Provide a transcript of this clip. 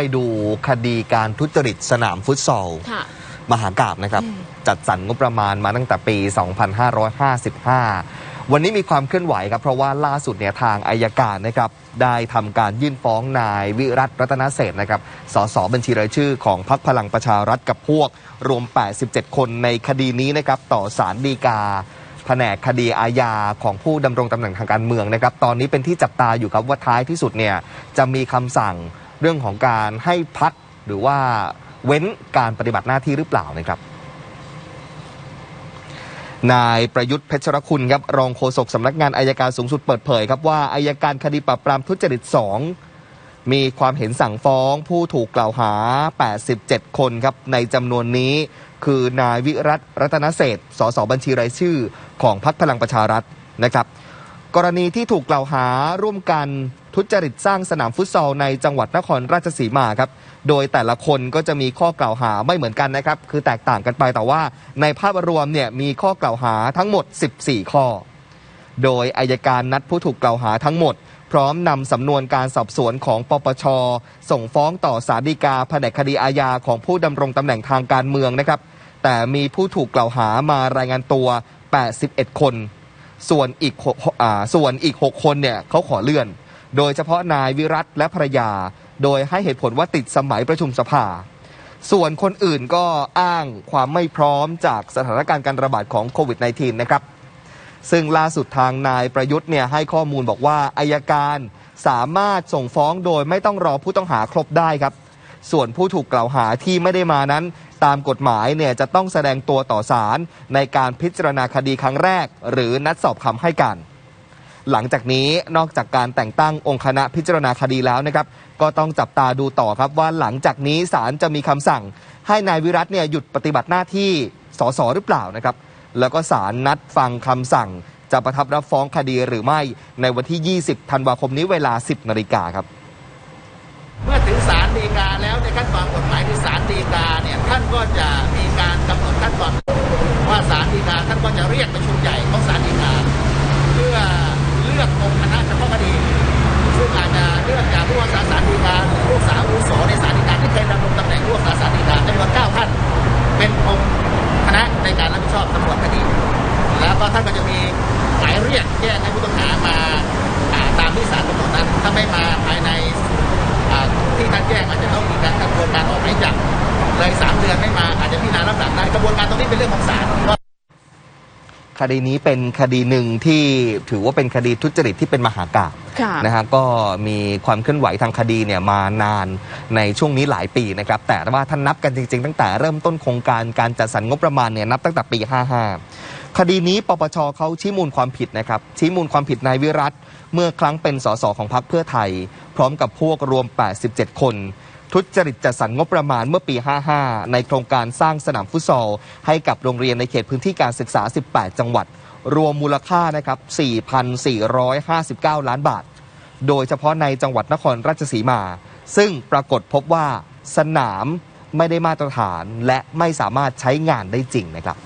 ไปดูคดีการทุจริตสนามฟุตซอลค่ะมหากราบนะครับอืมจัดสรรงบประมาณมาตั้งแต่ปี 2555 วันนี้มีความเคลื่อนไหวครับ เพราะว่าล่าสุดเนี่ยทางอายการนะครับ ได้ทำการยื่นฟ้องนายวิรัตรัตนเศรษฐ์นะครับ สสบัญชีรายชื่อของพรรคพลังประชารัฐกับพวก รวม 87 คนในคดีนี้นะครับ ต่อศาลฎีกาแผนกคดีอาญาของผู้ดำรงตำแหน่งทางการเมืองนะครับ ตอนนี้เป็นที่จับตาอยู่ครับว่าท้ายที่สุดเนี่ยจะมีคำสั่ง เรื่องของการให้พักหรือว่าเว้นการปฏิบัติหน้าที่หรือเปล่านะครับนายประยุทธ์เพชรคุณครับรองโฆษกสำนักงานอายการสูงสุดเปิดเผยครับว่าอายการคดีปราบปรามทุจริต 2 มีความเห็นสั่งฟ้องผู้ถูกกล่าวหา 87 คนครับในจำนวนนี้คือนายวิรัตรัตนเศษสสบัญชีรายชื่อของพรรคพลังประชารัฐนะครับ กรณีที่ถูกกล่าวหาร่วมกัน ทุจริตสร้างสนามฟุตซอลในจังหวัดนครราชสีมาครับ โดยแต่ละคนก็จะมีข้อกล่าวหาไม่เหมือนกันนะครับ คือแตกต่างกันไปแต่ว่าในภาพรวมเนี่ยมีข้อกล่าวหาทั้งหมด 14 ข้อ โดยอายการนัดผู้ถูกกล่าวหาทั้งหมด พร้อมนำสำนวนการสอบสวนของปปช ส่งฟ้องต่อศาลฎีกาแผนกคดีอาญาของผู้ดำรงตำแหน่งทางการเมืองนะครับ แต่มีผู้ถูกกล่าวหามารายงานตัว 81 คน ส่วนอีกอส่วนอีก 6 คนเนี่ยเขาขอเลื่อน โดยเฉพาะนายวิรัตและภรรยา โดยให้เหตุผลว่าติดสมัยประชุมสภา ส่วนคนอื่นก็อ้างความไม่พร้อมจากสถานการณ์การระบาดของโควิด -19 นะครับ ซึ่งล่าสุดทางนายประยุทธ์เนี่ยให้ข้อมูลบอกว่าอายการสามารถส่งฟ้องโดยไม่ต้องรอผู้ต้องหาครบได้ครับ ส่วนผู้ถูกกล่าวหาที่ไม่ได้มานั้น ตามกฎหมายเนี่ยจะต้องแสดงตัวต่อศาลในการพิจารณาคดีครั้งแรก หรือนัดสอบคำให้การ หลังจากนี้นอกจากการแต่งตั้งองค์คณะพิจารณาคดีแล้วนะครับก็ต้องจับตาดูต่อครับว่าหลังจากนี้ศาลจะมีคำสั่ง ให้นายวิรัตเนี่ยหยุดปฏิบัติหน้าที่สสหรือเปล่านะครับแล้วก็ศาลนัดฟังคำสั่ง จะประทับรับฟ้องคดีหรือไม่ในวันที่ 20 ธันวาคมนี้เวลา 10นาฬิกาครับ ลือกองคณะเฉพาะคดีซึ่งอาจจะเลือกจากผู้ว่าการศาลฎีกาหรือผู้สารอุโสในศาลฎีกาที่เคยดำรงตำแหน่งผู้ว่าการศาลฎีกาจำนวนเก้าท่านเป็นองค์คณะในการรับผิดชอบตำรวจคดี แล้วก็ท่านก็จะมีหมายเรียกแจ้งให้ผู้ต้องหามาตามที่ศาลกำหนดนั้น ถ้าไม่มาภายในที่ท่านแจ้งอาจจะต้องมีการกระบวนการออกหมายจับเลยสามเดือนไม่มาอาจจะพิจารณารับหลังได้กระบวนการตรงนี้เป็นเรื่องของศาล คดีนี้เป็นคดีหนึ่งที่ถือว่าเป็นคดีทุจริตที่เป็นมหากาพย์ค่ะนะฮะก็มีความเคลื่อนไหวทางคดีเนี่ยมานานในช่วงนี้หลายปีนะครับแต่ว่าท่านนับกันจริง ๆ ตั้งแต่เริ่มต้นโครงการการจัดสรรงบประมาณเนี่ยนับตั้งแต่ปี 55 คดีนี้ปปชเขาชี้มูลความผิดนะครับชี้มูลความผิดนายวิรัตเมื่อครั้งเป็นสสของพรรคเพื่อไทย พร้อมกับพวกรวม 87 คน ทุจริตจัดสรรงบประมาณเมื่อปี 55 ในโครงการสร้างสนามฟุตซอล ให้กับโรงเรียนในเขตพื้นที่การศึกษา 18 จังหวัด รวมมูลค่านะครับ 4,459 ล้านบาท โดยเฉพาะในจังหวัดนครราชสีมา ซึ่งปรากฏพบว่าสนามไม่ได้มาตรฐานและไม่สามารถใช้งานได้จริงนะครับ